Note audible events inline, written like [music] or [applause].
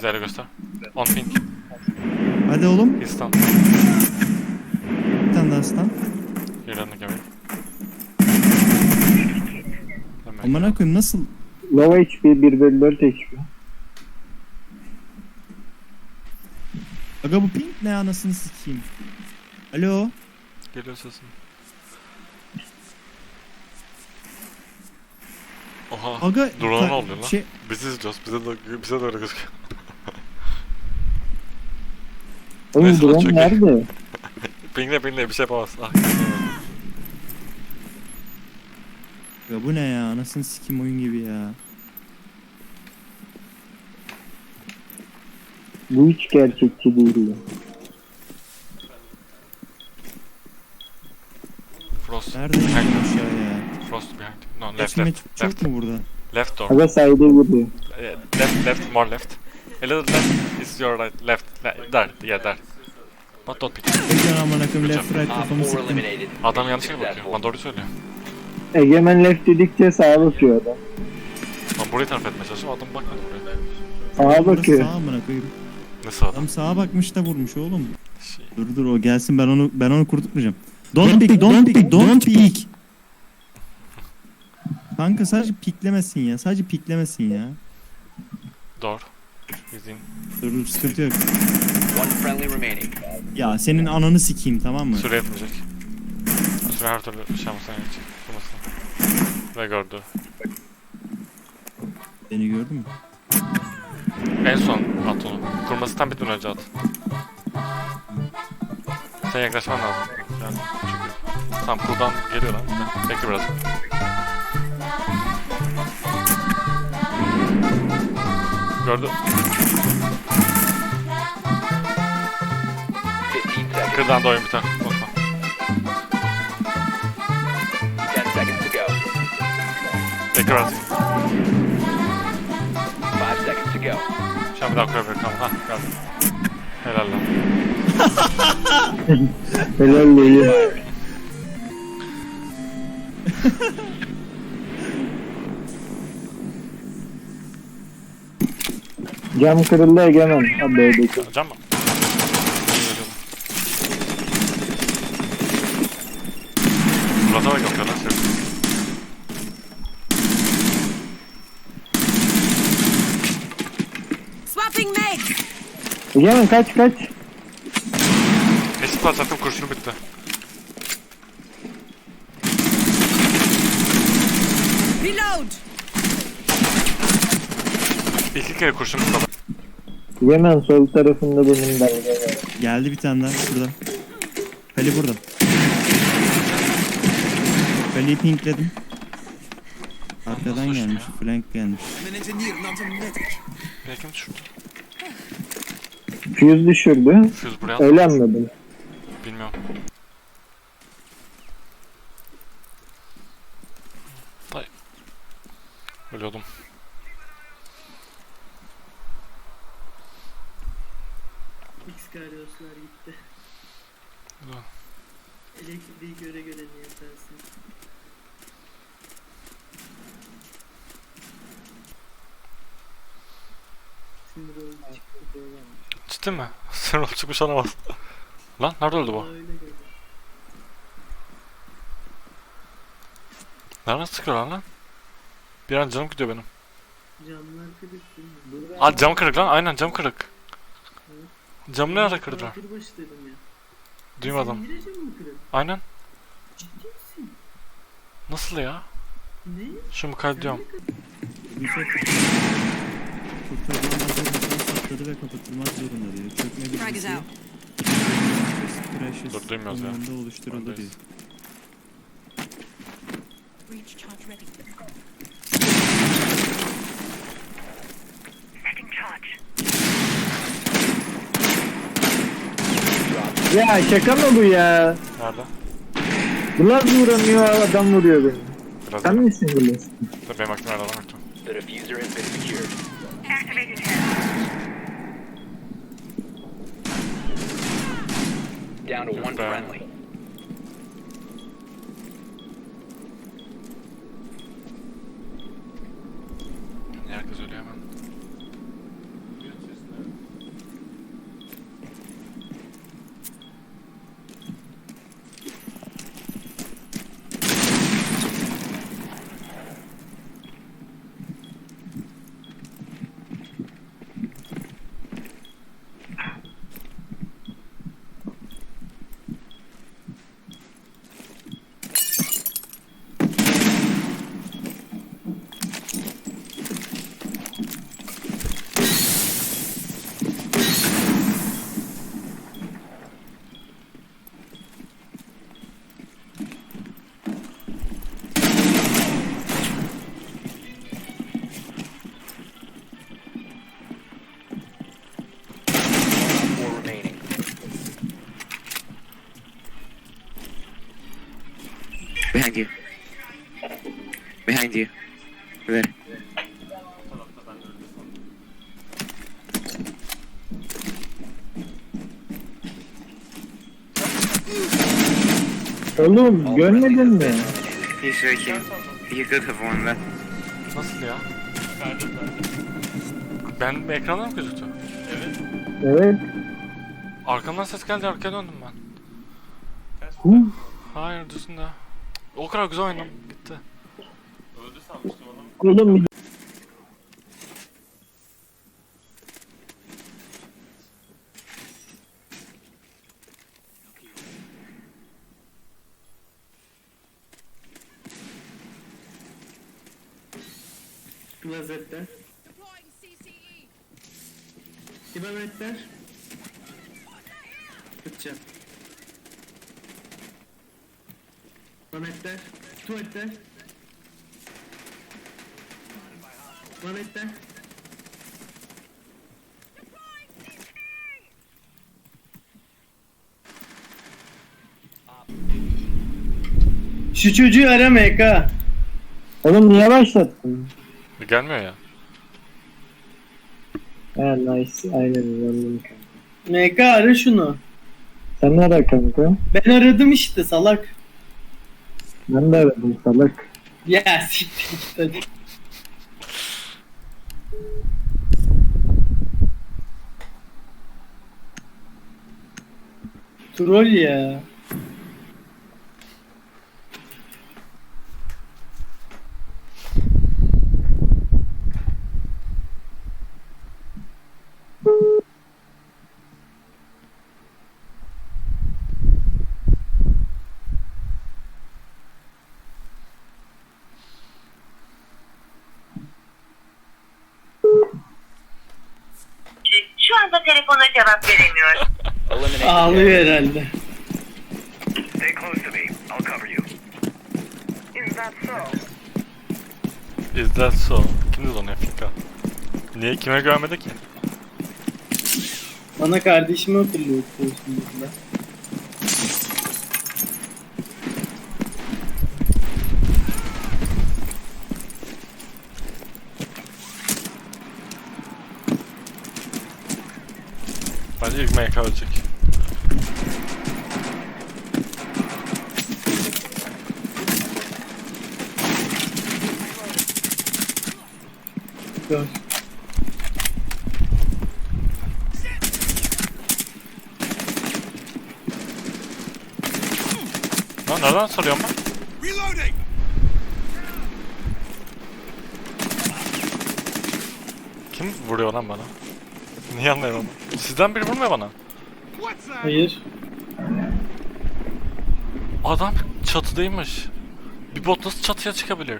Zero göster. On pink. Hadi oğlum. Istan. Bir tane daha stun. Yerlerine gömeyim. Amına koyayım nasıl? Low HP 1 bölü 4 HP. Aga bu pink ne anasını sikeyim. Alo. Geliyor sesin. Oha. Aga. Durana ta- ne oluyor lan? Şey, Biz izliyoruz. Bize de, bize de öyle gözüküyor. Oğlum çok drone iyi. nerede? [laughs] Pingle pingle bir şey yapamaz. Ah. ya bu ne ya? Anasını sikeyim oyun gibi ya. Bu hiç gerçekçi değil ya. Frost. Nerede indin Behind. aşağıya? Frost behind. No left Geçme left. çok Left. mu burada? Left door. Aga side'e giriyor. Eh, left left more left. A little left is your right. Left. Le- there. Yeah there. But don't pick. Bekle amına koyayım left right kafamı 4 siktim. eliminated. Adam yanlış yere bakıyor. Lan doğru söylüyor. Egemen left dedikçe sağa bakıyor adam. Lan burayı tarif etmeye çalışıyorum. Adam bakmadı buraya. Sağa Burası bakıyor. Sağa amına koyayım. Ne sağda? Adam sağa bakmış da vurmuş oğlum. Şey. Dur dur o gelsin ben onu ben onu kurtulmayacağım. Don't pick, don't pick, don't pick. Kanka sadece piklemesin ya. Sadece piklemesin ya. Door. Bizim. Sıkıntı yok. One friendly remaining. Ya senin ananı sikeyim tamam mı? Süre yetmeyecek. Süre her türlü şansına geçecek. Durmasına. Ve gördü. Beni gördün mü? En son at onu. Kurması tam bitmeden önce at. Sen yaklaşman lazım. Yani çünkü tam kurdan geliyor lan. Bekle biraz. To go. Bekle biraz. 5 seconds to go. Şu an bir daha kurabilir tamam. Hah geldi. Helal lan. [laughs] Helal değil. [laughs] Cam kırıldı Egemen. Ha B'deki. Can mı? Murat'a bak yapıyor lan şey. Swapping mags! Egemen kaç kaç. Eşit atacaktım kurşunu bitti. Reload! İki kere kurşun bitti. Egemen sol tarafında benim belge var. Geldi bir tane daha şurada. Kali burada. Kali'yi pinkledim. Arkadan gelmiş, ya? flank gelmiş. Belki mi düşürdü? Fuse düşürdü. Füz buraya Öyle anladım. Bilmiyorum. Ay. Ölüyordum. Xkaryoslar gitti. Güzel. Elektriği göre göre niye sensin? Sinir oldu çıktı diyorlar. Ciddi mi? [laughs] Sen olup çıkmış olamaz. [laughs] Lan nerede öldü bu? Öyle göre. Nereden sıkıyor lan lan? Bir an canım gidiyor benim. Camlar kırık değil mi? Aa cam kırık lan aynen cam kırık. Cam ne ara kırdılar? Dedim ya. Duymadım. Mı kırık? Aynen. Ciddi misin? Nasıl ya? Ne? Şu mu kaydediyorum? Yusuf kurtarılmaz zorunda sakladı ve kapatılmaz zorunda diyor. Çökme Frag is bilgisi out. crashes Dur, duymuyoruz ya. oluşturuldu diyor. Öndeyiz. Breach charge ready. Ya şaka mı bu ya? Nerede? Bulat vuramıyor adam vuruyor beni. Biraz Sen misin Bulat? Dur benim aklıma nerede lan baktım. The diffuser has been secured. Down to one friendly. Behind you. Behind you. There. Oğlum görmedin mi? He's here. You could have won that. Nasıl ya? Ben ekranda mı gözüktü? Evet. Arkamdan ses geldi arkaya döndüm ben. Hı? Hayır düzünde. O kadar güzel oynadım. Gitti. Oğlum Klozetler. Deploying CCE. Kilometreler. Fıtça. Mametler. Tuvaletler. Mametler. Şu çocuğu arama Eka. Oğlum niye başlattın? Gelmiyor ya. Ha nice. Aynen inandım. MK ara şunu. Sen ne ara kanka? Ben aradım işte salak. Ben de aradım salak. Ya siktir git. Troll ya. Cevap veremiyor. [laughs] Ağlıyor herhalde. Stay close to me. I'll cover you. Is that so? Is that so? Kimdi lan Afrika? Niye kime görmedi ki? Bana kardeşimi hatırlıyor şimdi. MK ölecek. Gör. Lan nereden soruyorum ben? Kim vuruyor lan bana? Niye anlayamadım? Sizden biri vurmuyor bana. Hayır. Adam çatıdaymış. Bir bot nasıl çatıya çıkabilir?